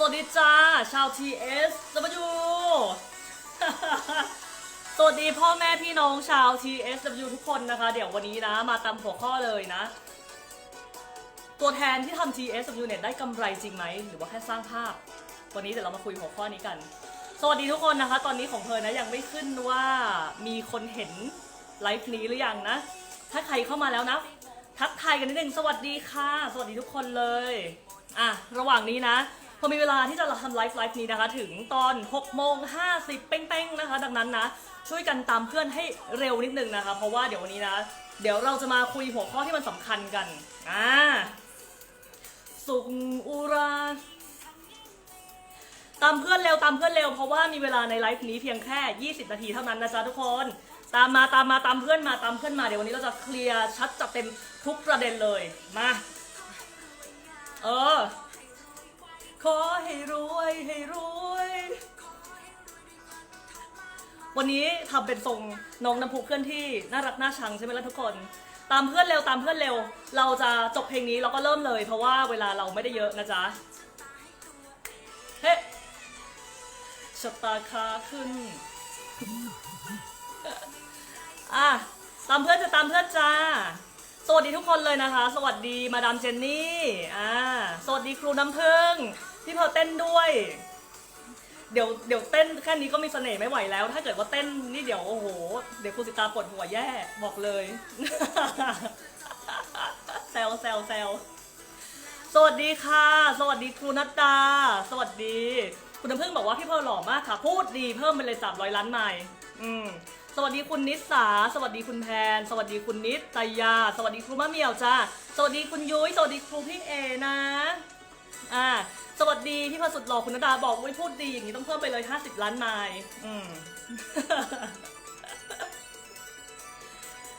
สวัสดีจ้า ชาว TS W สวัสดีพ่อแม่พี่น้องชาว TSW ทุกคนนะคะ เดี๋ยววันนี้นะ มาตามหัวข้อเลยนะ ตัวแทนที่ทำ TSW เนี่ยได้กำไรจริงไหม หรือว่าแค่สร้างภาพ วันนี้เดี๋ยวเรามาคุยหัวข้อนี้กัน สวัสดีทุกคนนะคะ ตอนนี้ของเพลินนะยังไม่ขึ้นว่ามีคนเห็นไลฟ์นี้หรือยังนะ ถ้าใครเข้ามาแล้วนะ ทักทายกันนิดนึงสวัสดีค่ะ สวัสดีทุกคนเลย อะ ระหว่างนี้นะ พอมีเวลาที่จะทำไลฟ์ไลฟ์นี้นะคะ ถึงตอน6โมง50 เป้งๆนะคะ ดังนั้นนะ ช่วยกันตามเพื่อนให้เร็วนิดนึงนะคะ เพราะว่าเดี๋ยววันนี้นะ เดี๋ยวเราจะมาคุยหัวข้อที่มันสำคัญกันอ่าสุงอุราตามเพื่อนเร็วตามเพื่อนเร็วเพราะว่ามีเวลาในไลฟ์นี้เพียงแค่ 20 นาทีเท่านั้นนะจ๊ะทุกคน ตามมาตามมาตามเพื่อนมาตามเพื่อนมาเดี๋ยววันนี้เราจะเคลียร์ชัดจัดเต็มทุกประเด็นเลยมาเออ ขอให้รวยให้รวย วันนี้ทำเป็นทรงน้องน้ำพุเคลื่อนที่น่ารักน่าชังใช่ไหมล่ะทุกคน ตามเพื่อนเร็วตามเพื่อนเร็ว เราจะจบเพลงนี้เราก็เริ่มเลย เพราะว่าเวลาเราไม่ได้เยอะนะจ๊ะเฮ้ชะตาคาขึ้น อะตามเพื่อนจะตามเพื่อนจ้า สวัสดีทุกคนเลยนะคะ สวัสดีมาดามเจนนี่ อ่า สวัสดีครูน้ำพึ่ง พี่เพอเต้นด้วย เดี๋ยวเดี๋ยวเต้นแค่นี้ก็มีเสน่ห์ไม่ไหวแล้ว ถ้าเกิดว่าเต้นนี่เดี๋ยวโอ้โห เดี๋ยวครูสิตาปวดหัวแย่บอกเลย แซวแซวแซวสวัสดีค่ะ สวัสดีครูนัตตา สวัสดี คุณน้ำพึ่งบอกว่าพี่เพร์ลหล่อมากค่ะ พูดดีเพิ่มไปเลย300ล้านไมล์อืมสวัสดีคุณนิสา สวัสดีคุณแพน สวัสดีคุณนิตตายา สวัสดีครูมะเมียวจ้า สวัสดีคุณยุ้ย สวัสดีครูพี่เอนะ อ่า สวัสดีพี่พระสุดหล่อคุณนดาบอกว่าพูดดีอย่างนี้ต้องเพิ่มไปเลย 50 ล้านไมล์อืม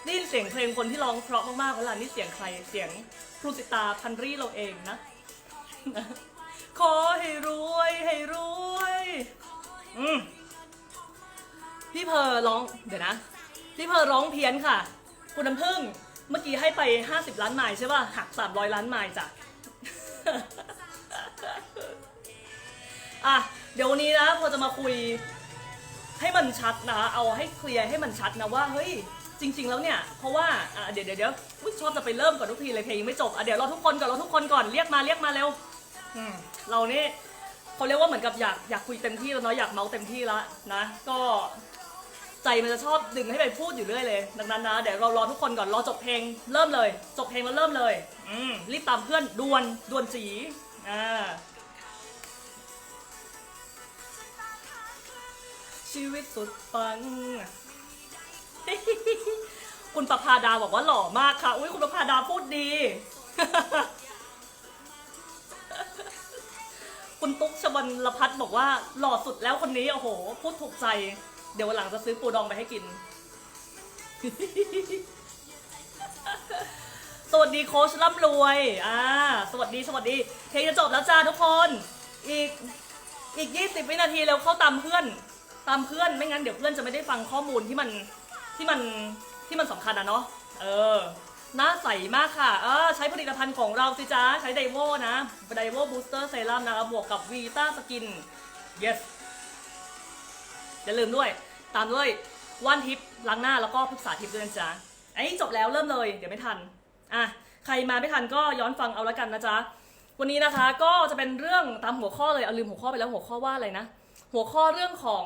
ได้ยินเสียงเพลงคนที่ร้องเพราะมากๆเวลานี่เสียงใครเสียงครูสิตาพันรีเราเองนะ ขอให้รวยให้รวยอืมพี่เพอร้องเดี๋ยวนะ พี่เพอร้องเพี้ยนค่ะ คุณน้ำพึ่ง เมื่อกี้ให้ไป 50 ล้านไมล์ใช่ป่ะหัก 300 ล้านไมล์จ้ะ อะเดี๋ยววันนี้นะพอจะมาคุยให้มันชัดนะคะเอาให้เคลียร์ให้มันชัดนะว่าเฮ้ยจริง ๆ แล้วเนี่ยเพราะว่าอะเดี๋ยวเดี๋ยวเดี๋ยวอุ๊ยชอบจะไปเริ่มก่อนทุกทีเลยเพลงยังไม่จบอะเดี๋ยวรอทุกคนก่อนรอทุกคนก่อนเรียกมาเรียกมาเร็วอืมเรานี่เขาเรียกว่าเหมือนกับอยากอยากคุยเต็มที่แล้วเนาะอยากเมาส์เต็มที่ละนะ ก็ใจมันจะชอบดึงให้ไปพูดอยู่เรื่อยเลย ดังนั้นนะเดี๋ยวเรารอทุกคนก่อนรอจบเพลงเริ่มเลย จบเพลงแล้วเริ่มเลย อืมรีบตามเพื่อนด่วนด่วนจีอ่า ชีวิตสุดปัง คุณประภาดาบอกว่าหล่อมากค่ะ อุ้ยคุณประภาดาพูดดี คุณตุ๊กชวันลพัฒน์บอกว่าหล่อสุดแล้วคนนี้ โอ้โห พูดถูกใจ เดี๋ยววันหลังจะซื้อปูดองไปให้กิน สวัสดีโค้ชร่ำรวย อ่า สวัสดีสวัสดี เพลงจะจบแล้วจ้าทุกคน อีกอีก 20 วินาทีแล้วเข้าตามเพื่อน ตามเพื่อนไม่งั้นเดี๋ยวเพื่อนจะไม่ได้ฟังข้อมูลที่มันที่มันที่มันสำคัญอะเนาะเออหน้าใสมากค่ะเออใช้ผลิตภัณฑ์ของเราสิจ้าใช้ไดโวนะไดโวบูสเตอร์เซรั่มนะครับบวกกับวีต้าสกิน yes อย่าลืมด้วย ตามด้วยว่านทิพย์ล้างหน้าแล้วก็พฤกษาทิพย์ด้วยนะจ๊ะไอ้ยจบแล้วเริ่มเลย เดี๋ยวไม่ทันอะใครมาไม่ทันก็ย้อนฟังเอาละกันนะจ๊ะวันนี้นะคะก็จะเป็นเรื่องตามหัวข้อเลยเอาลืมหัวข้อไปแล้วหัวข้อว่าอะไรนะ หัวข้อเรื่องของ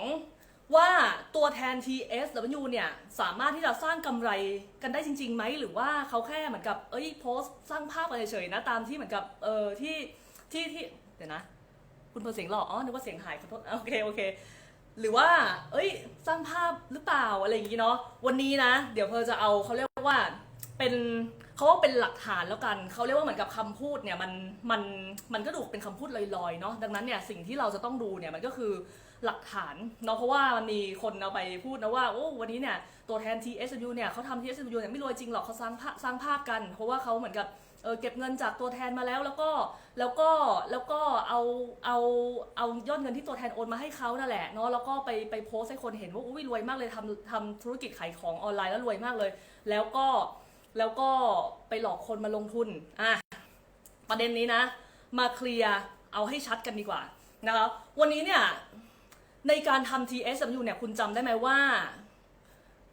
ว่าตัวแทน TSW เนี่ย สามารถที่จะสร้างกำไรกันได้จริงๆไหม หรือว่าเขาแค่เหมือนกับ เอ้ยโพสสร้างภาพอะไรเฉยๆนะ ตามที่เหมือนกับ เออที่ที่ที่เดี๋ยวนะ คุณเพอเสียงหล่ออ๋อนึกว่าเสียงหายขอโทษโอเคโอเค หรือว่า เอ้ย สร้างภาพหรือเปล่าอะไรอย่างนี้เนาะวันนี้นะ เดี๋ยวเพอจะเอาเขาเรียกว่าเป็น เขาว่าเป็นหลักฐานแล้วกันเขาเรียกว่าเหมือนกับคำพูดเนี่ยมันมันมันก็ดูเป็นคำพูดลอยๆเนาะดังนั้นเนี่ยสิ่งที่เราจะต้องดูเนี่ยมันก็คือหลักฐานเนาะเพราะว่ามันมีคนเอาไปพูดนะว่าโอ้วันนี้เนี่ยตัวแทน TSU เนี่ยเขาทำ TSU เนี่ยไม่รวยจริงหรอกเขาสร้างภาพสร้างภาพกัน เพราะว่าเขาเหมือนกับเออเก็บเงินจากตัวแทนมาแล้วแล้วก็แล้วก็แล้วก็เอาเอาเอายอดเงินที่ตัวแทนโอนมาให้เขานั่นแหละเนาะแล้วก็ไปไปโพสให้คนเห็นว่าอุ้ยรวยมากเลยทำทำธุรกิจขายของออนไลน์แล้วรวยมากเลย แล้วก็ แล้วก็ไปหลอกคนมาลงทุนอะประเด็นนี้นะ มาเคลียร์เอาให้ชัดกันดีกว่านะคะวันนี้เนี่ยในการทำ TSMU เนี่ยคุณจำได้ไหมว่า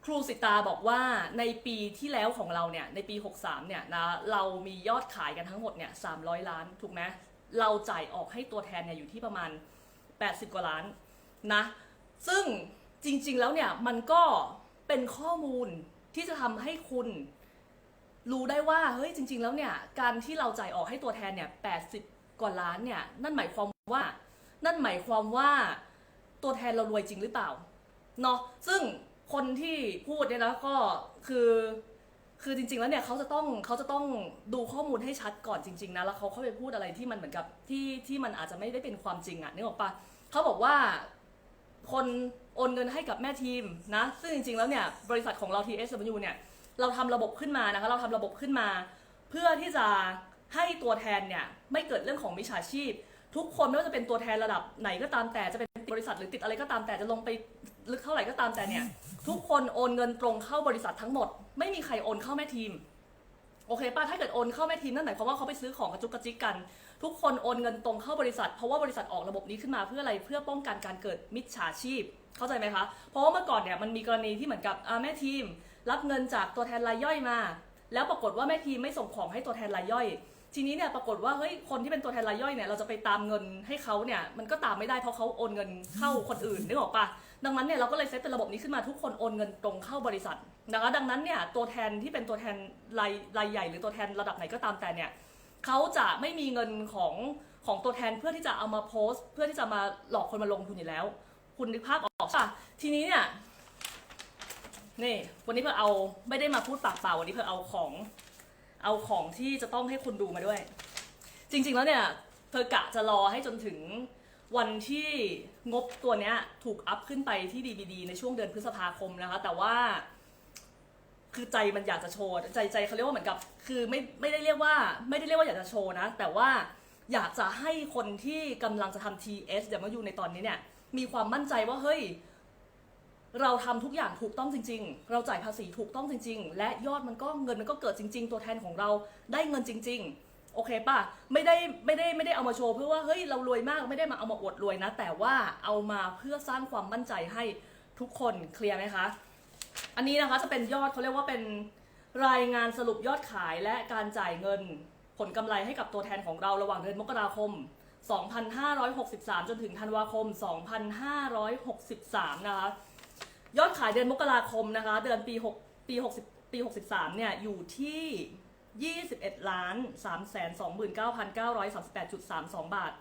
ครูสิตาบอกว่าในปีที่แล้วของเราเนี่ยในปี 63 เนี่ยนะเรามียอดขายกันทั้งหมดเนี่ย300 ล้านถูกไหมเราจ่ายออกให้ตัวแทนเนี่ยอยู่ที่ประมาณ 80 กว่าล้านนะซึ่งจริงๆแล้วเนี่ยมันก็เป็นข้อมูลที่จะทำให้คุณ รู้ได้ว่าเฮ้ยจริง ๆ แล้วเนี่ยการที่เราจ่ายออกให้ตัวแทนเนี่ย80กว่าล้านเนี่ยนั่นหมายความว่า นั่นหมายความว่าตัวแทนเรารวยจริงหรือเปล่าเนาะซึ่งคนที่พูดเนี่ยนะก็คือคือจริง ๆ แล้วเนี่ยเขาจะต้องเขาจะต้องดูข้อมูลให้ชัดก่อนจริง ๆ นะ แล้วเขาเข้าไปพูดอะไรที่มันเหมือนกับที่ที่มันอาจจะไม่ได้เป็นความจริงอะนึกออกปะเขาบอกว่าคนโอนเงินให้กับแม่ทีมนะ ซึ่งจริง ๆ แล้วเนี่ยบริษัทของเรา TSW เนี่ย เราทำระบบขึ้นมานะคะ เราทำระบบขึ้นมา เพื่อที่จะให้ตัวแทนเนี่ยไม่เกิดเรื่องของมิจฉาชีพ ทุกคนไม่ว่าจะเป็นตัวแทนระดับไหนก็ตามแต่จะเป็นบริษัทหรือติดอะไรก็ตามแต่จะลงไปลึกเท่าไหร่ก็ตามแต่เนี่ย ทุกคนโอนเงินตรงเข้าบริษัททั้งหมด ไม่มีใครโอนเข้าแม่ทีมโอเคป้าถ้าเกิดโอนเข้าแม่ทีมนั่นหมายความว่าเขาไปซื้อของกระจุกกระจิกกัน ทุกคนโอนเงินตรงเข้าบริษัท เพราะว่าบริษัทออกระบบนี้ขึ้นมาเพื่ออะไรเพื่อป้องกันการเกิดมิจฉาชีพ เข้าใจไหมคะ เพราะว่าเมื่อก่อนเนี่ยมันมีกรณีที่เหมือนกับแม่ทีม รับเงินจากตัวแทนรายย่อยมา แล้วปรากฏว่าแม่ทีมไม่ส่งของให้ตัวแทนรายย่อย ทีนี้เนี่ยปรากฏว่าเฮ้ยคนที่เป็นตัวแทนรายย่อยเนี่ยเราจะไปตามเงินให้เขาเนี่ยมันก็ตามไม่ได้เพราะเขาโอนเงินเข้าคนอื่นนึกออกปะดังนั้นเนี่ยเราก็เลยเซตเป็นระบบนี้ขึ้นมาทุกคนโอนเงินตรงเข้าบริษัทนะคะดังนั้นเนี่ยตัวแทนที่เป็นตัวแทนรายรายใหญ่ หรือตัวแทนระดับไหนก็ตามแต่เนี่ยเขาจะไม่มีเงินของของตัวแทนเพื่อที่จะเอามาโพสต์ เพื่อที่จะมาหลอกคนมาลงทุนอยู่แล้ว คุณนึกภาพออกป่ะทีนี้เนี่ย นี่ วันนี้เพื่อเอาไม่ได้มาพูดปากเปล่าวันนี้เพื่อเอาของ เอาของที่จะต้องให้คุณดูมาด้วย จริง ๆ แล้วเนี่ยเธอกะจะรอให้จนถึงวันที่งบตัวเนี้ยถูกอัพขึ้นไปที่ DVD ในช่วงเดือนพฤษภาคมนะคะ แต่ว่า คือใจมันอยากจะโชว์ใจใจเขาเรียกว่าเหมือนกับ คือไม่ไม่ได้เรียกว่า ไม่ได้เรียกว่าอยากจะโชว์นะ แต่ว่าอยากจะให้คนที่กำลังจะทำ TS เดี๋ยวมาอยู่ในตอนนี้เนี่ย มีความมั่นใจว่าเฮ้ย เราทำทุกอย่างถูกต้องจริง ๆ เราจ่ายภาษีถูกต้องจริง ๆ และยอดมันก็เงินมันก็เกิดจริง ๆ ตัวแทนของเราได้เงินจริง ๆ โอเคป่ะ ไม่ได้ไม่ได้ไม่ได้เอามาโชว์เพื่อว่าเฮ้ยเรารวยมากไม่ได้มาเอามาอวดรวยนะ แต่ว่าเอามาเพื่อสร้างความมั่นใจให้ทุกคนเคลียร์ไหมคะ อันนี้นะคะจะเป็นยอดเขาเรียกว่าเป็นรายงานสรุปยอดขายและการจ่ายเงินผลกำไรให้กับตัวแทนของเราระหว่างเดือนมกราคม 2563 จนถึงธันวาคม 2563 นะคะ ยอดขายเดือนมกราคมนะคะ เดือนปี6ปี60ปี63เนี่ยอยู่ที่ 21ล้าน329,938.32 บาท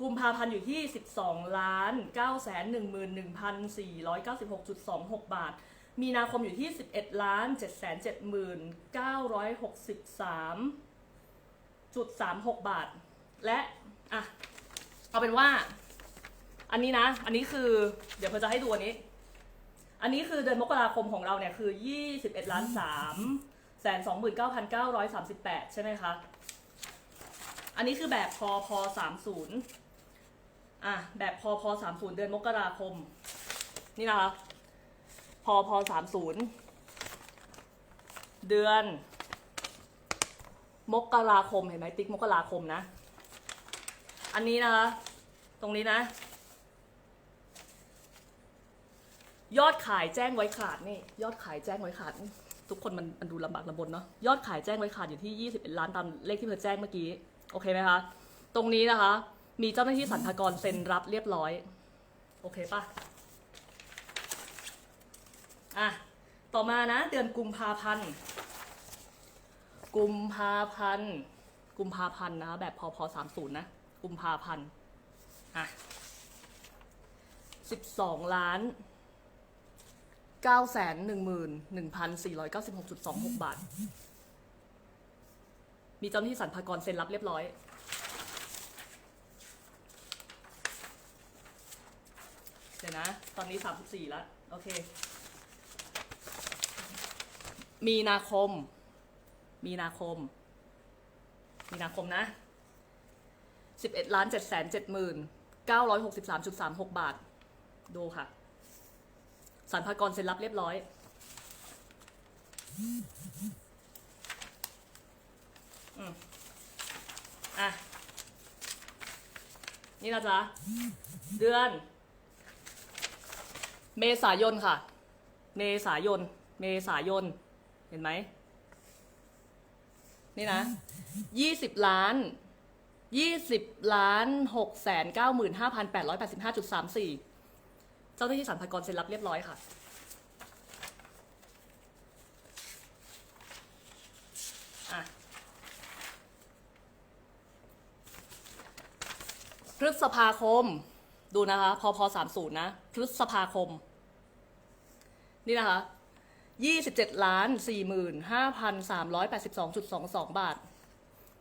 กุมภาพันธ์อยู่ที่ 12ล้าน911,496.26 บาท มีนาคมอยู่ที่ 11ล้าน7 7 9 6 3 3 6 บาท และอะเอาเป็นว่า อันนี้นะ อันนี้คือ เดี๋ยวเพื่อจะให้ดูอันนี้ อันนี้คือเดือนมกราคมของเราเนี่ยคือ 21ล้าน3แสน29,938ใช่ไหมคะ อันนี้คือแบบพอพอ30อะแบบพอพอ30เดือนมกราคม นี่นะคะพอพอ30เดือน มกราคมเห็นไหมติ๊กมกราคมนะ อันนี้นะคะตรงนี้นะ ยอดขายแจ้งไว้ขาดนี่ ยอดขายแจ้งไว้ขาด ทุกคนมันมันดูลำบากลำบนเนาะยอดขายแจ้งไว้ขาดอยู่ที่ 21 ล้านตามเลขที่เธอแจ้งเมื่อกี้ โอเคไหมคะ ตรงนี้นะคะ มีเจ้าหน้าที่สรรพากรเซ็นรับเรียบร้อย โอเคปะอะ ต่อมานะ เดือนกุมภาพันธ์ กุมภาพันธ์ กุมภาพันธ์นะคะแบบพอพอสามศูนย์นะ กุมภาพันธ์ อะสิบสองล้าน เก้าแสนหนึ่งหมื่นหนึ่งพันสี่ร้อยเก้าสิบหกจุดสองหกบาท มีเจ้าหน้าที่สรรพากรเซ็นรับเรียบร้อย เดี๋ยวนะ ตอนนี้สามสิบสี่แล้ว โอเค มีนาคม มีนาคม มีนาคมนะสิบเอ็ดล้านเจ็ดแสนเจ็ดหมื่นเก้าร้อยหกสิบสามจุดสามหกบาท ดูค่ะ สรรพากรเซ็นรับเรียบร้อย อืมอะ นี่นะจ๊ะ เดือน เมษายนค่ะ เมษายน เมษายน เห็นไหม นี่นะยี่สิบล้านยี่สิบล้านหกแสนเก้าหมื่นห้าพันแปดร้อยแปดสิบห้าจุดสามสี่ จ้าหน้าที่สรรพากรเซ็นรับเรียบร้อยค่ะ พฤษภาคม ดูนะคะ พอพอสามศูนย์นะ พฤษภาคม นี่นะคะยี่สิบเจ็ดล้านสี่หมื่นห้าพันสามร้อยแปดสิบสองจุดสองสองบาท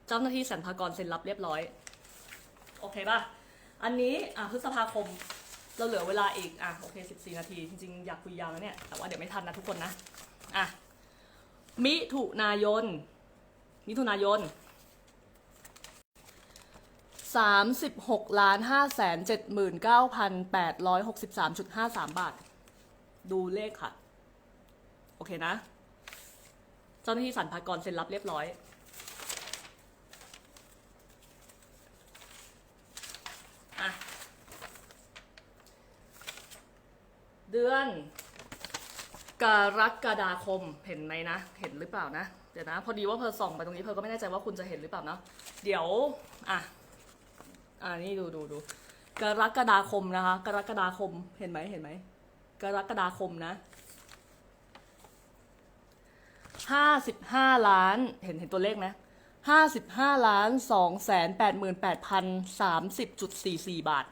เจ้าหน้าที่สรรพากรเซ็นรับเรียบร้อย โอเคป่ะ อันนี้ อะ พฤษภาคม เราเหลือเวลาอีก อะ โอเคสิบสี่นาที จริงๆ อยากคุยยาวแล้วเนี่ย แต่ว่าเดี๋ยวไม่ทันนะทุกคนนะ อะ มิถุนายน มิถุนายนสามสิบหกล้านห้าแสนเจ็ดหมื่นเก้าพันแปดร้อยหกสิบสามจุดห้าสามบาท ดูเลขค่ะ โอเคนะ เจ้าหน้าที่สรรพากรเซ็นรับเรียบร้อย เดือน กรกฎาคมเห็นไหมนะ เห็นหรือเปล่านะ เดี๋ยวนะ พอดีว่าเพอส่องไปตรงนี้เพอก็ไม่แน่ใจว่าคุณจะเห็นหรือเปล่านะเดี๋ยวอะอ่านี่ดูดูดูกรกฎาคมนะคะ กรกฎาคมเห็นไหมเห็นไหมกรกฎาคมนะห้าสิบห้าล้านเห็นเห็นตัวเลขไหมห้าสิบห้าล้านสองแสนแปดหมื่นแปดพันสามสิบจุดสี่สี่บาท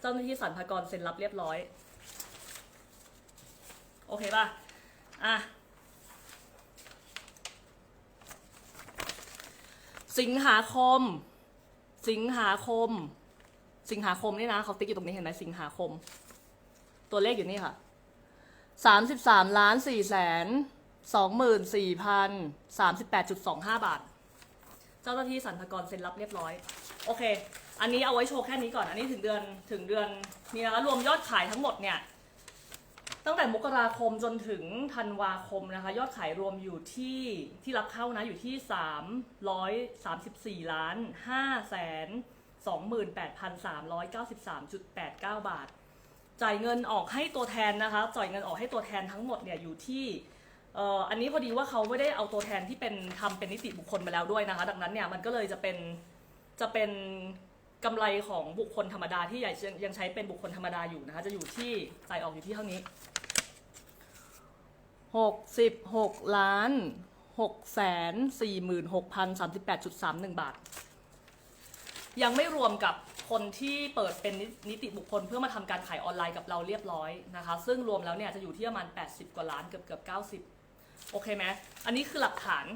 เจ้าหน้าที่สรรพากรเซ็นรับเรียบร้อย โอเคป่ะ อะ สิงหาคม สิงหาคม สิงหาคมนี่นะเขาติ๊กอยู่ตรงนี้เห็นไหมสิงหาคม ตัวเลขอยู่นี่ค่ะสามสิบสามล้านสี่แสนสองหมื่นสี่พันสามสิบแปดจุดสองห้าบาท เจ้าหน้าที่สรรพากรเซ็นรับเรียบร้อย โอเค อันนี้เอาไว้โชว์แค่นี้ก่อน อันนี้ถึงเดือนถึงเดือนนี่นะคะรวมยอดขายทั้งหมดเนี่ย ตั้งแต่มกราคมจนถึงธันวาคมนะคะ ยอดขายรวมอยู่ที่ที่รับเข้านะอยู่ที่ 334ล้าน5แสน28,393.89 บาท จ่ายเงินออกให้ตัวแทนนะคะ จ่ายเงินออกให้ตัวแทนทั้งหมดเนี่ยอยู่ที่เอ่ออันนี้พอดีว่าเขาไม่ได้เอาตัวแทนที่เป็นทำเป็นนิติบุคคลมาแล้วด้วยนะคะ ดังนั้นเนี่ยมันก็เลยจะเป็นจะเป็น กำไรของบุคคลธรรมดาที่ยังยังใช้เป็นบุคคลธรรมดาอยู่นะคะจะอยู่ที่จ่ายออกอยู่ที่เท่านี้หกสิบหกล้านหกแสนสี่หมื่นหกพันสามสิบแปดจุดสามหนึ่งบาท ยังไม่รวมกับคนที่เปิดเป็นนินิติบุคคลเพื่อมาทำการขายออนไลน์กับเราเรียบร้อยนะคะ ซึ่งรวมแล้วเนี่ยจะอยู่ที่ประมาณ 80 กว่าล้านเกือบเกือบ90โอเคไหมอันนี้คือหลักฐาน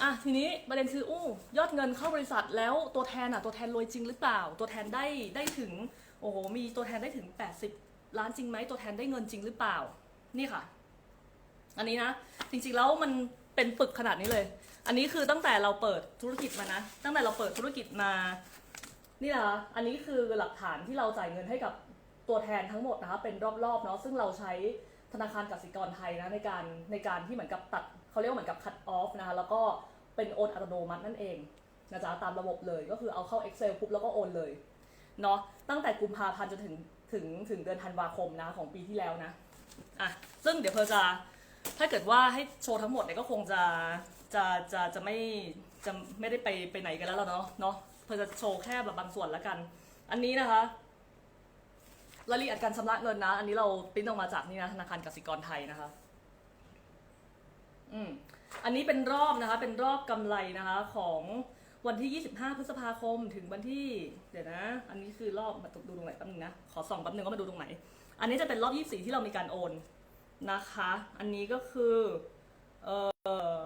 อะทีนี้ประเด็นคืออู้ยอดเงินเข้าบริษัทแล้วตัวแทนอะตัวแทนรวยจริงหรือเปล่า ตัวแทนได้ได้ถึงโอ้โหมีตัวแทนได้ถึง 80 ล้านจริงไหมตัวแทนได้เงินจริงหรือเปล่า นี่ค่ะ อันนี้นะจริงๆแล้วมันเป็นปึกขนาดนี้เลย อันนี้คือตั้งแต่เราเปิดธุรกิจมานะ ตั้งแต่เราเปิดธุรกิจมานี่นะคะอันนี้คือหลักฐานที่เราจ่ายเงินให้กับตัวแทนทั้งหมดนะคะเป็นรอบๆเนาะซึ่งเราใช้ธนาคารกสิกรไทยนะในการในการที่เหมือนกับตัด เขาเรียกว่าเหมือนกับ cut off นะคะแล้วก็เป็นโอนอัตโนมัตินั่นเองนะจ๊ะตามระบบเลยก็คือเอาเข้า Excel ปุ๊บแล้วก็โอนเลยเนาะตั้งแต่กุมภาพันธ์จนถึงถึงถึงเดือนธันวาคมนะของปีที่แล้วนะอะซึ่งเดี๋ยวเพอจะถ้าเกิดว่าให้โชว์ทั้งหมดเนี่ยก็คงจะจะจะจะไม่จะไม่ได้ไปไปไหนกันแล้วเนาะเนาะเพอจะโชว์แค่แบบบางส่วนละกัน อันนี้นะคะรายละเอียดการชำระเงินนะ อันนี้เราปริ้นออกมาจากนี่นะธนาคารกสิกรไทยนะคะ อืมอันนี้เป็นรอบนะคะ เป็นรอบกำไรนะคะของวันที่ 25 พฤษภาคมถึงวันที่ เดี๋ยวนะ อันนี้คือรอบมาดูตรงไหนแป๊บนึงนะ ขอส่องแป๊บนึงว่ามาดูตรงไหน อันนี้จะเป็นรอบ 24 ที่เรามีการโอนนะคะ อันนี้ก็คือ เอ่อ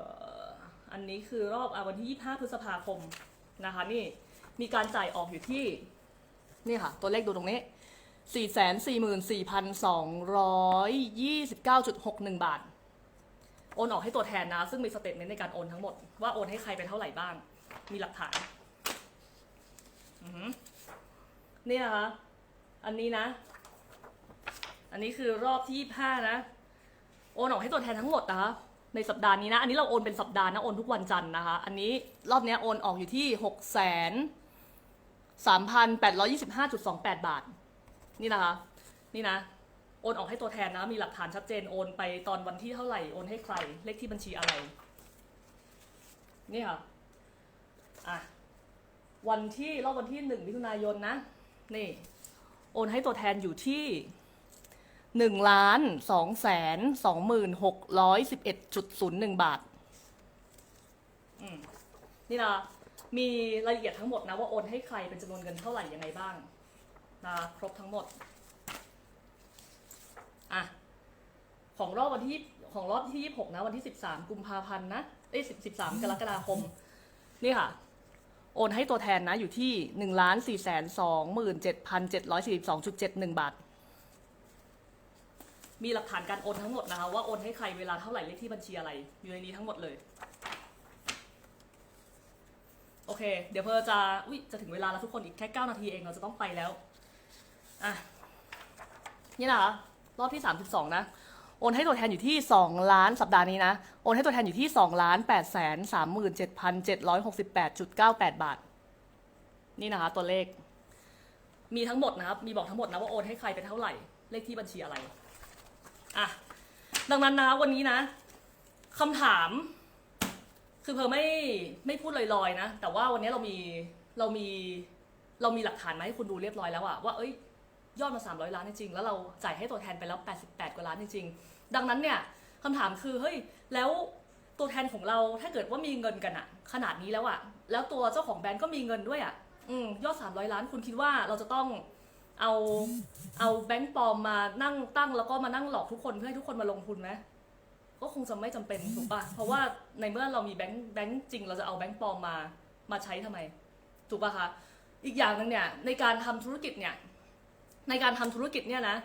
อันนี้คือรอบอวันที่ 25 พฤษภาคมนะคะ นี่ มีการจ่ายออกอยู่ที่ นี่ค่ะ ตัวเลขดูตรงนี้ 444,229.61 บาท โอนออกให้ตัวแทนนะ ซึ่งมีสเตทเมนต์ในการโอนทั้งหมด ว่าโอนให้ใครไปเท่าไหร่บ้าง มีหลักฐานนี่นะคะ อันนี้นะ อันนี้คือรอบที่5นะ โอนออกให้ตัวแทนทั้งหมดนะคะในสัปดาห์นี้นะ อันนี้เราโอนเป็นสัปดาห์นะ โอนทุกวันจันทร์นะคะ อันนี้รอบนี้โอนออกอยู่ที่หกแสนสามพันแปดร้อยี่สิบห้าจุดสองแปดบาท นี่นะคะ นี่นะ อนออกให้ตัวแทนนะ มีหลักฐานชัดเจนโอนไปตอนวันที่เท่าไหร่ โอนให้ใคร เลขที่บัญชีอะไร นี่ค่ะ อะ วันที่รอบวันที่หนึ่งมิถุนายนนะ นี่ โอนให้ตัวแทนอยู่ที่หนึ่งล้านสองแสนสองหมื่นหกร้อยสิบเอ็ดจุดศูนย์หนึ่งบาท นี่นะ มีรายละเอียดทั้งหมดนะว่าโอนให้ใครเป็นจำนวนเงินเท่าไหร่ยังไงบ้างนะครบทั้งหมด อะของรอบวันที่ของรอบที่ยี่หกนะ วันที่สิบสามกุมภาพันธ์นะเอ้ยสิบสิบสามกรกฎาคม นี่ค่ะ โอนให้ตัวแทนนะ อยู่ที่หนึ่งล้านสี่แสนสองหมื่นเจ็ดพันเจ็ดร้อยสี่สิบสองจุดเจ็ดหนึ่งบาท มีหลักฐานการโอนทั้งหมดนะคะ ว่าโอนให้ใครเวลาเท่าไหร่เลขที่บัญชีอะไร อยู่ในนี้ทั้งหมดเลย โอเค เดี๋ยวเพอจะอุ้ยจะถึงเวลาแล้วทุกคนอีกแค่9นาทีเองเราจะต้องไปแล้วอะนี่นะคะ รอบที่ 32 นะ โอนให้ตัวแทนอยู่ที่ 2 ล้านสัปดาห์นี้นะ โอนให้ตัวแทนอยู่ที่ 2 ล้าน8แสน37,768.98 บาท นี่นะคะ ตัวเลข มีทั้งหมดนะครับ มีบอกทั้งหมดนะว่าโอนให้ใครเป็นเท่าไหร่ เลขที่บัญชีอะไร อะ ดังนั้นนะวันนี้นะคำถาม คือเพอไม่ไม่พูดลอยๆนะ แต่ว่าวันนี้เรามีเรามีเรามีหลักฐานมาให้คุณดูเรียบร้อยแล้วอะว่าเอ้ย ยอดมา 300 ล้านจริงๆ แล้วเราจ่ายให้ตัวแทนไปแล้ว 88 กว่าล้านจริงๆ ดังนั้นเนี่ยคำถามคือเฮ้ยแล้วตัวแทนของเราถ้าเกิดว่ามีเงินกันอะขนาดนี้แล้วอะแล้วตัวเจ้าของแบรนด์ก็มีเงินด้วยอะอืมยอด 300 ล้านคุณคิดว่าเราจะต้องเอาเอาแบงก์ปลอมมานั่งตั้งแล้วก็มานั่งหลอกทุกคนเพื่อให้ทุกคนมาลงทุนไหมก็คงจะไม่จำเป็นถูกปะเพราะว่าในเมื่อเรามีแบงค์แบงค์จริง เราจะเอาแบงค์ปลอมมามาใช้ทำไม ถูกป่ะคะอีกอย่างหนึ่งเนี่ยในการทำธุรกิจเนี่ย ในการทำธุรกิจเนี่ยนะ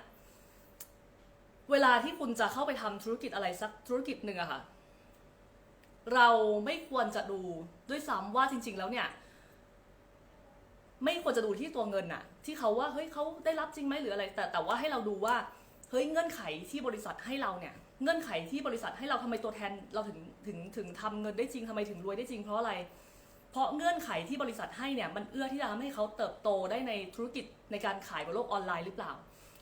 เวลาที่คุณจะเข้าไปทำธุรกิจอะไรสักธุรกิจหนึ่งอะค่ะ เราไม่ควรจะดูด้วยซ้ำว่าจริง ๆ แล้วเนี่ย ไม่ควรจะดูที่ตัวเงินอะที่เขาว่าเฮ้ยเขาได้รับจริงไหมหรืออะไร แต่แต่ว่าให้เราดูว่าเฮ้ยเงื่อนไขที่บริษัทให้เราเนี่ยเงื่อนไขที่บริษัทให้เราทำไมตัวแทนเราถึงถึงถึงทำเงินได้จริงทำไมถึงรวยได้จริงเพราะอะไร เพราะเงื่อนไขที่บริษัทให้เนี่ยมันเอื้อที่จะทำให้เขาเติบโตได้ในธุรกิจในการขายบนโลกออนไลน์หรือเปล่า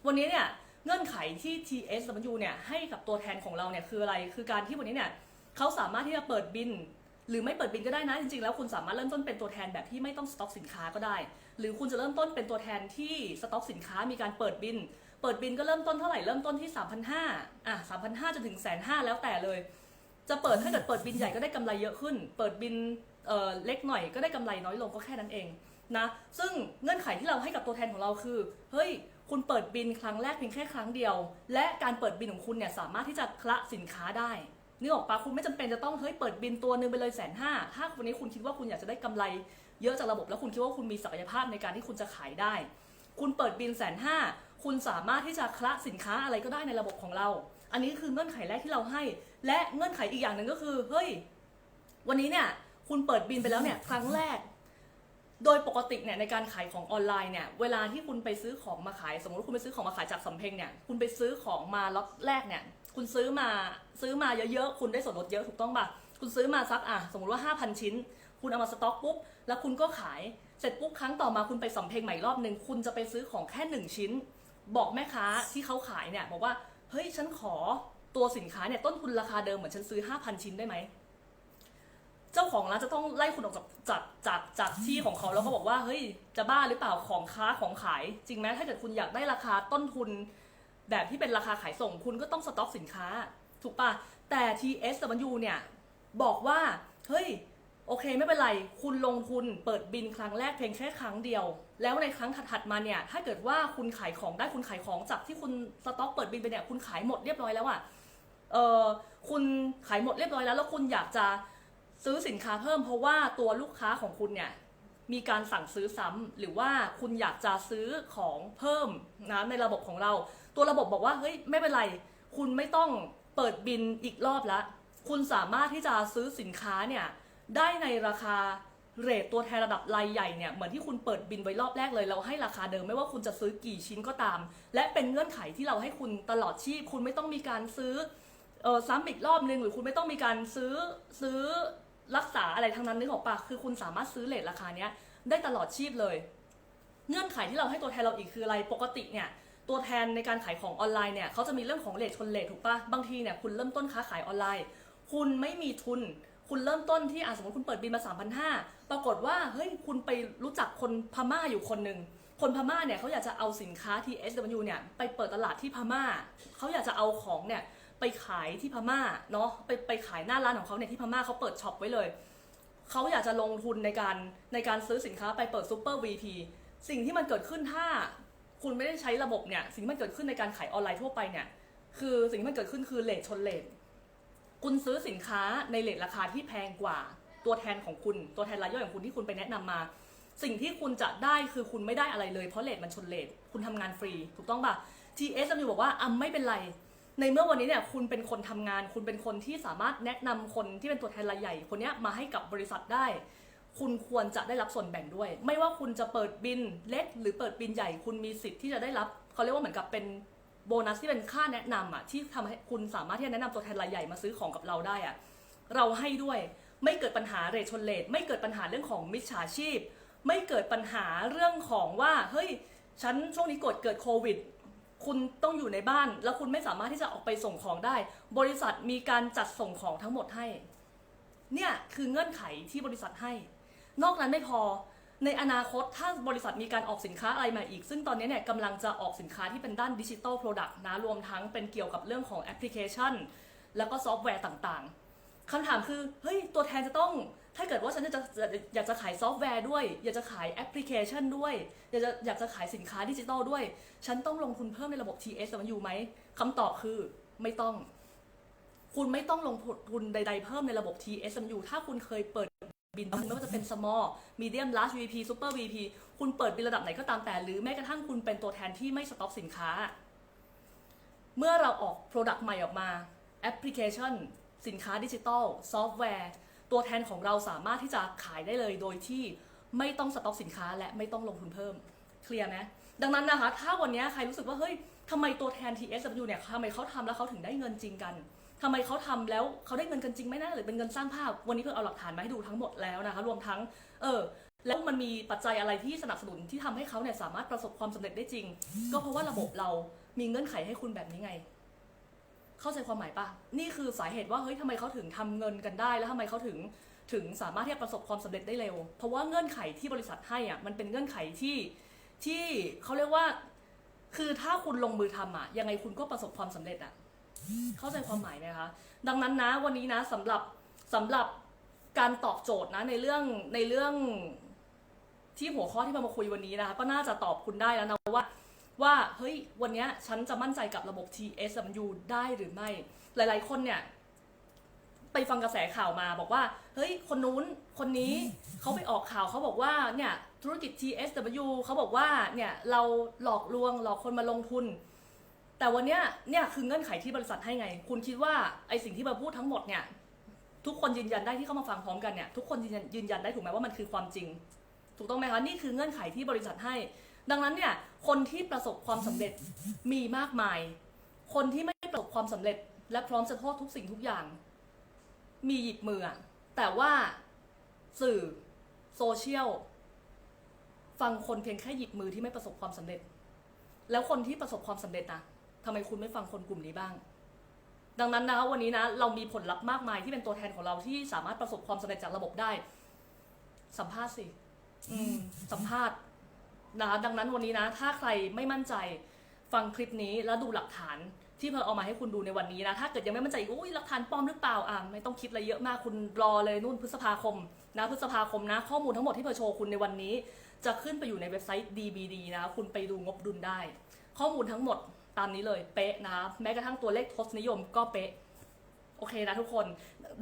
วันนี้เนี่ยเงื่อนไขที่ TSW เนี่ยให้กับตัวแทนของเราเนี่ยคืออะไร คือการที่วันนี้เนี่ยเขาสามารถที่จะเปิดบิน หรือไม่เปิดบินก็ได้นะ จริงๆ แล้วคุณสามารถเริ่มต้นเป็นตัวแทนแบบที่ไม่ต้องสต็อกสินค้าก็ได้ หรือคุณจะเริ่มต้นเป็นตัวแทนที่สต็อกสินค้ามีการเปิดบิน เปิดบินก็เริ่มต้นเท่าไหร่ เริ่มต้นที่3,500อะ3,500จนถึงแสนห้าแล้วแต่เลย จะเปิดถ้าเกิดเปิดบินใหญ่ก็ได้กำไรเยอะขึ้น เปิดบิน เเล็กหน่อยก็ได้กำไรน้อยลงก็แค่นั้นเองนะซึ่งเงื่อนไขที่เราให้กับตัวแทนของเราคือ เฮ้ย คุณเปิดบินครั้งแรกเพียงแค่ครั้งเดียว และการเปิดบินของคุณเนี่ยสามารถที่จะคละสินค้าได้นึกออกปะคุณไม่จำเป็นจะต้องเฮ้ยเปิดบินตัวหนึ่งไปเลยแสนห้าถ้าวันนี้คุณคิดว่าคุณอยากจะได้กำไร เยอะจากระบบแล้วคุณคิดว่าคุณมีศักยภาพในการที่คุณจะขายได้ คุณเปิดบินแสนห้าคุณสามารถที่จะคละสินค้าอะไรก็ได้ในระบบของเรา อันนี้คือเงื่อนไขแรกที่เราให้ และเงื่อนไขอีกอย่างหนึ่งก็คือเฮ้ยวันนี้เนี่ย คุณเปิดบินไปแล้วเนี่ยครั้งแรก โดยปกติเนี่ยในการขายของออนไลน์เนี่ยเวลาที่คุณไปซื้อของมาขาย สมมติว่าคุณไปซื้อของมาขายจากสำเพ็งเนี่ยคุณไปซื้อของมาล็อตแรกเนี่ยคุณซื้อมาซื้อมาเยอะๆคุณได้ส่วนลดเยอะถูกต้องป่ะคุณซื้อมาสักอะสมมติว่า 5,000 ชิ้น คุณเอามาสต็อกปุ๊บแล้วคุณก็ขายเสร็จปุ๊บครั้งต่อมาคุณไปสำเพ็งใหม่รอบหนึ่งคุณจะไปซื้อของแค่หนึ่งชิ้น บอกแม่ค้าที่เขาขายเนี่ยบอกว่าเฮ้ยฉันขอตัวสินค้าเนี่ยต้นทุนราคาเดิมเหมือนฉันซื้อ 5,000 ชิ้นได้ไหม เจ้าของร้านจะต้องไล่คุณออกจากจากจากจากที่ของเขาแล้วก็บอกว่าเฮ้ยจะบ้าหรือเปล่าของค้าของขาย จริงไหมถ้าเกิดคุณอยากได้ราคาต้นทุน แบบที่เป็นราคาขายส่งคุณก็ต้องสต็อกสินค้า ถูกปะแต่ TSW เนี่ยบอกว่าเฮ้ยโอเคไม่เป็นไร คุณลงทุนเปิดบินครั้งแรกเพียงแค่ครั้งเดียว แล้วในครั้งถัดๆมาเนี่ยถ้าเกิดว่าคุณขายของได้คุณขายของจากที่คุณสต็อกเปิดบินไปเนี่ยคุณขายหมดเรียบร้อยแล้วอะ่ะเออคุณขายหมดเรียบร้อยแล้วแล้วคุณอยากจะ ซื้อสินค้าเพิ่มเพราะว่าตัวลูกค้าของคุณเนี่ยมีการสั่งซื้อซ้ำหรือว่าคุณอยากจะซื้อของเพิ่มนะในระบบของเรา ตัวระบบบอกว่าเฮ้ยไม่เป็นไร คุณไม่ต้องเปิดบินอีกรอบละคุณสามารถที่จะซื้อสินค้าเนี่ยได้ในราคาเรทตัวแทนระดับรายใหญ่เนี่ยเหมือนที่คุณเปิดบินไว้รอบแรกเลย เราให้ราคาเดิมไม่ว่าคุณจะซื้อกี่ชิ้นก็ตาม และเป็นเงื่อนไขที่เราให้คุณตลอดชีพ คุณไม่ต้องมีการซื้อออซ้ำอีกรอบนึงหรือคุณไม่ต้องมีการซื้อซื้อ รักษาอะไรทั้งนั้นนึกออกปะคือคุณสามารถซื้อเรทราคาเนี้ยได้ตลอดชีพเลย เงื่อนไขที่เราให้ตัวแทนเราอีกคืออะไรปกติเนี่ยตัวแทนในการขายของออนไลน์เนี่ยเขาจะมีเรื่องของเลทชนเลทถูกปะบางทีเนี่ยคุณเริ่มต้นค้าขายออนไลน์ คุณไม่มีทุน คุณเริ่มต้นที่อะสมมติคุณเปิดบินมา 3,500 ปรากฏว่าเฮ้ยคุณไปรู้จักคนพม่าอยู่คนหนึ่งคนพม่าเนี่ยเขาอยากจะเอาสินค้า TSW เนี่ยไปเปิดตลาดที่พม่าเขาอยากจะเอาของเนี่ย ไปขายที่พม่าเนาะไปไปขายหน้าร้านของเขาเนี่ยที่พม่าเขาเปิดช็อปไว้เลยเขาอยากจะลงทุนในการในการซื้อสินค้าไปเปิดซูเปอร์ VP สิ่งที่มันเกิดขึ้นถ้าคุณไม่ได้ใช้ระบบเนี่ยสิ่งที่มันเกิดขึ้นในการขายออนไลน์ทั่วไปเนี่ยคือสิ่งที่มันเกิดขึ้นคือเลทชนเลทคุณซื้อสินค้าในเลทราคาที่แพงกว่าตัวแทนของคุณตัวแทนรายย่อยของคุณที่คุณไปแนะนำมา สิ่งที่คุณจะได้คือคุณไม่ได้อะไรเลยเพราะเลทมันชนเลทคุณทำงานฟรี ถูกต้องป่ะ TSW บอกว่าอะไม่เป็นไร ในเมื่อวันนี้เนี่ยคุณเป็นคนทำงาน คุณเป็นคนที่สามารถแนะนำคนที่เป็นตัวแทนรายใหญ่คนนี้มาให้กับบริษัทได้ คุณควรจะได้รับส่วนแบ่งด้วย ไม่ว่าคุณจะเปิดบินเล็ก หรือเปิดบินใหญ่ คุณมีสิทธิ์ที่จะได้รับเขาเรียกว่าเหมือนกับเป็นโบนัสที่เป็นค่าแนะนำอะที่ทำให้คุณสามารถที่จะแนะนำตัวแทนรายใหญ่มาซื้อของกับเราได้อะเราให้ด้วยไม่เกิดปัญหาเรทชนเลทไม่เกิดปัญหาเรื่องของมิจฉาชีพ ไม่เกิดปัญหาเรื่องของว่าเฮ้ยฉันช่วงนี้กดเกิดโควิด คุณต้องอยู่ในบ้าน แล้วคุณไม่สามารถที่จะออกไปส่งของได้ บริษัทมีการจัดส่งของทั้งหมดให้ เนี่ยคือเงื่อนไขที่บริษัทให้ นอกนั้นไม่พอ ในอนาคตถ้าบริษัทมีการออกสินค้าอะไรมาอีก ซึ่งตอนนี้เนี่ยกำลังจะออกสินค้าที่เป็นด้านดิจิ t a ลโปรดักต์นะ รวมทั้งเป็นเกี่ยวกับเรื่องของแอปพลิเคชัน แล้วก็ซอฟต์แวร์ต่างๆคำถามคือ เฮ้ย ตัวแทนจะต้อง ถ้าเกิดว่าฉันจะจะอยากจะขายซอฟต์แวร์ด้วย อยากจะขายแอปพลิเคชันด้วย อยากจะอยากจะขายสินค้าดิจิตอลด้วย ฉันต้องลงทุนเพิ่มในระบบ TSMU ไหมคำตอบคือไม่ต้อง คุณไม่ต้องลงทุนใด ๆ เพิ่มในระบบ TSMU ถ้าคุณเคยเปิดบินไม่ว่าจะเป็น small medium large VP super VP คุณเปิดบินระดับไหนก็ตามแต่ หรือแม้กระทั่งคุณเป็นตัวแทนที่ไม่สต็อกสินค้า เมื่อเราออก Product ใหม่ออกมาแอปพลิเคชันสินค้าดิจิตอลซอฟต์แวร์ ตัวแทนของเราสามารถที่จะขายได้เลยโดยที่ไม่ต้องสต็อกสินค้าและไม่ต้องลงทุนเพิ่ม เคลียร์ไหมดังนั้นนะคะ ถ้าวันนี้ใครรู้สึกว่าเฮ้ยทำไมตัวแทน TSW เนี่ยทำไมเขาทำแล้วเขาถึงได้เงินจริงกันทำไมเขาทำแล้วเขาได้เงินกันจริงไหมนะหรือเป็นเงินสร้างภาพ วันนี้เพื่อเอาหลักฐานมาให้ดูทั้งหมดแล้วนะคะ รวมทั้ง เออแล้วมันมีปัจจัยอะไรที่สนับสนุนที่ทำให้เขาเนี่ยสามารถประสบความสำเร็จได้จริง ก็เพราะว่าระบบเรามีเงื่อนไขให้คุณแบบนี้ไง เข้าใจความหมายปะนี่คือสาเหตุว่าเฮ้ยทำไมเขาถึงทำเงินกันได้ แล้วทำไมเขาถึงถึงสามารถที่จะประสบความสำเร็จได้เร็ว เพราะว่าเงื่อนไขที่บริษัทให้อะมันเป็นเงื่อนไขที่ที่เขาเรียกว่า คือถ้าคุณลงมือทำอะยังไงคุณก็ประสบความสำเร็จอะเข้าใจความหมายไหมคะ ดังนั้นนะวันนี้นะสำหรับสำหรับการตอบโจทย์นะในเรื่องในเรื่องที่หัวข้อที่เรามาคุยวันนี้นะคะก็น่าจะตอบคุณได้แล้วนะว่า ว่าเฮ้ยวันนี้ฉันจะมั่นใจกับระบบ TSMU ได้หรือไม่ หลาย ๆ คนเนี่ย ไปฟังกระแสข่าวมาบอกว่า เฮ้ย คนนู้นคนนี้เขาไปออกข่าวเขาบอกว่าเนี่ยธุรกิจ TSW เขาบอกว่าเนี่ยเราหลอกลวงหลอกคนมาลงทุน แต่วันเนี้ยเนี่ยคือเงื่อนไขที่บริษัทให้ไง คุณคิดว่าไอสิ่งที่มาพูดทั้งหมดเนี่ยทุกคนยืนยันได้ที่เข้ามาฟังพร้อมกันเนี่ยทุกคนยืนยันยืนยันได้ถูกไหมว่ามันคือความจริง ถูกต้องไหมคะนี่คือเงื่อนไขที่บริษัทให้ ดังนั้นเนี่ยคนที่ประสบความสำเร็จมีมากมาย คนที่ไม่ประสบความสำเร็จ และพร้อมจะโทษทุกสิ่งทุกอย่าง มีหยิบมือ แต่ว่าสื่อโซเชียลฟังคนเพียงแค่หยิบมือที่ไม่ประสบความสำเร็จ แล้วคนที่ประสบความสำเร็จนะทำไมคุณไม่ฟังคนกลุ่มนี้บ้าง ดังนั้นนะคะวันนี้นะ เรามีผลลัพธ์มากมายที่เป็นตัวแทนของเราที่สามารถประสบความสำเร็จจากระบบได้ สัมภาษณ์สิสัมภาษณ์ นะคะดังนั้นวันนี้นะ ถ้าใครไม่มั่นใจฟังคลิปนี้แล้วดูหลักฐานที่เพอเอามาให้คุณดูในวันนี้นะ ถ้าเกิดยังไม่มั่นใจอีกอุ้ยหลักฐานปลอมหรือเปล่าอะไม่ต้องคิดอะไรเยอะมากคุณรอเลยนู่นพฤษภาคมนะพฤษภาคมนะ ข้อมูลทั้งหมดที่เพอโชว์คุณในวันนี้ จะขึ้นไปอยู่ในเว็บไซต์ DBD นะคุณไปดูงบดุลได้ ข้อมูลทั้งหมดตามนี้เลยเป๊ะนะแม้กระทั่งตัวเลขทศนิยมก็เป๊ะโอเคนะทุกคน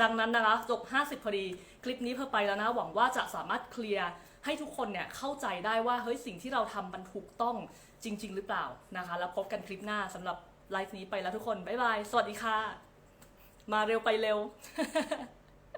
ดังนั้นนะคะจบ 50พอดี คลิปนี้เพื่อไปแล้วนะ หวังว่าจะสามารถเคลียร์ ให้ทุกคนเนี่ยเข้าใจได้ว่าเฮ้ยสิ่งที่เราทำมันถูกต้องจริง ๆ หรือเปล่านะคะ แล้วพบกันคลิปหน้าสำหรับไลฟ์นี้ไปแล้วทุกคน บ๊ายบาย สวัสดีค่ะ มาเร็วไปเร็ว